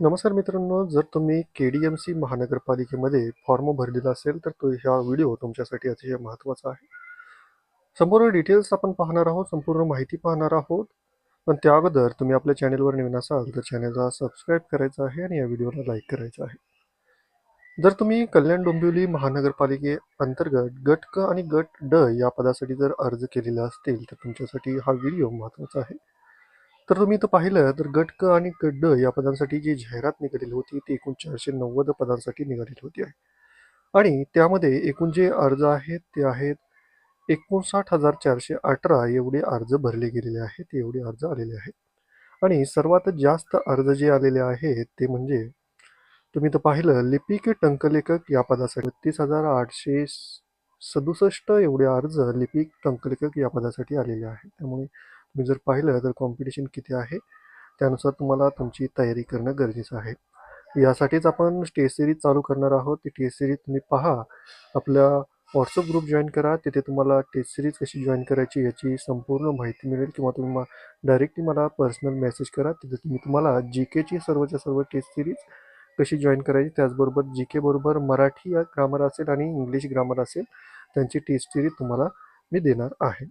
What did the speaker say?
नमस्कार मित्रांनो जर तुम्ही के डी एम सी महानगरपालिकेमध्ये फॉर्म भरलेला असेल तर तो हा व्हिडिओ तुमच्यासाठी अतिशय महत्त्वाचा आहे. संपूर्ण डिटेल्स आपण पाहणार आहोत संपूर्ण माहिती पाहणार आहोत. पण त्या अगोदर तुम्ही आपल्या चॅनेलवर नवीन असाल तर चॅनेलला सबस्क्राईब करायचं आहे आणि या व्हिडिओला लाईक करायचं आहे. जर तुम्ही कल्याण डोंबिवली महानगरपालिके अंतर्गत गट क आणि गट ड या पदासाठी जर अर्ज केलेला असतील तर तुमच्यासाठी हा व्हिडिओ महत्त्वाचा आहे. तर तुम्ही इथं पाहिलं तर गट क आणि गड्ड ड या पदांसाठी जी जाहिरात निघालेली होती ती एकूण चारशे नव्वद पदांसाठी निघालेली होती आहे. आणि त्यामध्ये एकूण जे अर्ज आहेत ते आहेत एकोणसाठ हजार चारशे अठरा एवढे अर्ज भरले गेलेले आहेत एवढे अर्ज आलेले आहेत. आणि सर्वात जास्त अर्ज जे आलेले आहेत ते म्हणजे तुम्ही तर पाहिलं लिपिक टंकलेखक या पदासाठी बत्तीस हजार आठशे सदुसष्ट एवढे अर्ज लिपिक टंकलेखक या पदासाठी आलेले आहेत. त्यामुळे तुम्ही जर पाहिलं तर कॉम्पिटिशन किती आहे त्यानुसार तुम्हाला तुमची तयारी करणं गरजेचं आहे. यासाठीच आपण टेस्ट सिरीज चालू करणार आहोत. ती टेस्ट सिरीज तुम्ही पहा. आपल्या व्हॉट्सअप ग्रुप जॉईन करा. तिथे तुम्हाला टेस्ट सिरीज कशी जॉईन करायची याची संपूर्ण माहिती मिळेल किंवा तुम्ही मा डायरेक्टली मला पर्सनल मेसेज करा. तिथे तुम्ही तुम्हाला जी केची सर्वच्या सर्व टेस्ट सिरीज कशी जॉईन करायची त्याचबरोबर जी के बरोबर मराठी ग्रामर असेल आणि इंग्लिश ग्रामर असेल त्यांची टेस्ट सिरीज तुम्हाला मी देणार आहे.